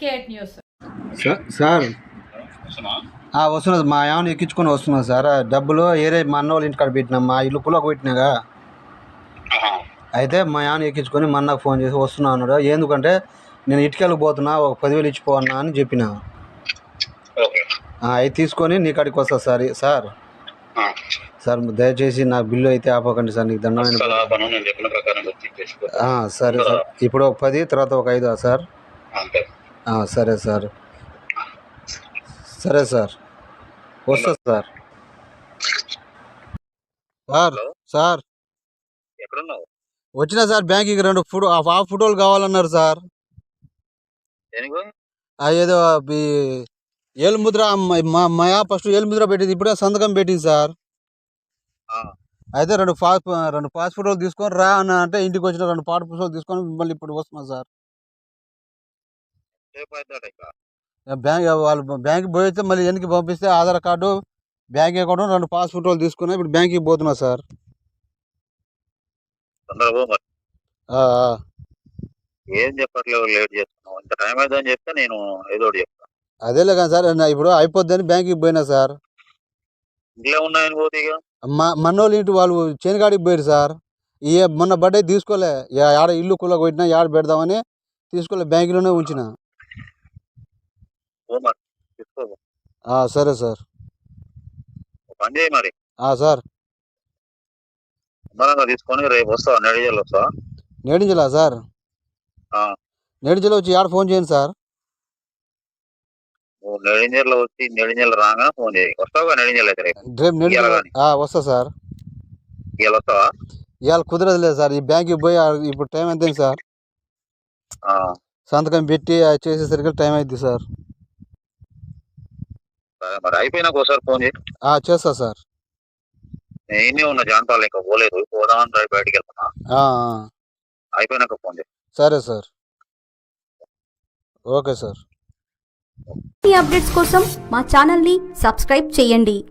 Fake news. Sir. Sir ఆ, వస్తున్నా మా ఏమైనా ఎక్కించుకొని వస్తున్నా సార్. ఆ డబ్బులు ఏరే మా అన్న వాళ్ళ ఇంటికాడ పెట్టినా మా ఇల్లు పులకు పెట్టినాగా. అయితే మా ఏమైనా ఎక్కించుకొని మా అన్నకు ఫోన్ చేసి వస్తున్నా అన్నాడు. ఎందుకంటే నేను ఇటుకెళ్ళకి పోతున్నా ఒక పదివేలు ఇచ్చిపోవన్నా అని చెప్పిన. అవి తీసుకొని నీ కాడికి వస్తా సార్. సార్. సార్ దయచేసి నా బిల్లు అయితే ఆపకండి సార్. నీకు దండమైన సరే సార్. ఇప్పుడు ఒక పది తర్వాత ఒక ఐదు సార్. సరే సార్. సరే సార్. వస్తా సార్. Sir sir. ఎక్కడున్నావు? వచ్చిన సార్ బ్యాంక్కి రెండు ఫోటో ఆ ఫోటోలు కావాలన్నారు సార్. ఏదో ఏలుముద్ర మ- మా ఫస్ట్ ఏలుముద్ర పెట్టింది ఇప్పుడే సంతకం పెట్టింది సార్. అయితే రెండు పాస్ రెండు పాస్ ఫోటోలు తీసుకొని రా అని అంటే ఇంటికి వచ్చిన రెండు పాట పుస్తకాలు తీసుకొని మిమ్మల్ని ఇప్పుడు వస్తున్నా సార్. బ్యాంక్ వాళ్ళు బ్యాంక్కి పోయితే మళ్ళీ వెనక్కి పంపిస్తే ఆధార్ కార్డు బ్యాంక్ అకౌంట్ రెండు పాస్ ఫోటోలు తీసుకున్నా ఇప్పుడు బ్యాంక్కి పోతున్నా సార్. ఏం చెప్పట్లేవు లేట్ చేస్తున్నావు. ఇంత టైం అవుతుందని చెప్తే నేను ఏదో చెప్తాను అదేలే కానీ సార్ ఇప్పుడు అయిపోద్దని బ్యాంక్కి పోయినా సార్. ఇంట్లో ఉన్నాయని పోతే ఇక? మనోళ్ళు ఇంటి వాళ్ళు చేనుగాడికి పోయారు సార్. ఈ మొన్న బర్త్డే తీసుకోలే. యాడ ఇల్లు కుల్ల కొట్టినా యాడ పెడదామని తీసుకోలే. బ్యాంకులోనే ఉంచిన. సరే సార్. పని చేయి మరి. ఆ, సార్. తీసుకొని రేపు వస్తావా నెడిజల్ వస్తావా నేడించలా సార్? ఆ. నేడించలో వచ్చి యాడ ఫోన్ చేయండి సార్? నెడింజల్లో వచ్చి నెడింజల్ రాగానే ఫోన్ చేయి. వస్తావుగా నెడింజల్ అయితే రేపు? రేపు. వస్తా సార్. ఇవాళ వస్తావా? ఇవాళ కుదరదులేదు సార్. ఈ బ్యాంక్కి పోయి ఇప్పుడు టైం ఎంత సార్? సంతకం పెట్టి చేసేసరికి టైం అయింది సార్ సరే. మరి అయిపోయినాక ఒకసారి ఫోన్ చేయి. ఆ, చేస్తా సార్. నేను ఉన్న జాంతాలు ఇంకా పోలేదు. పోదామని డ్రైవ్ బయటికి వెళ్తున్నా. అయిపోయినాక ఫోన్ చేయి. సరే సార్. Okay sir. ఈ అప్డేట్స్ కోసం మా ఛానల్ని సబ్స్క్రైబ్ చేయండి.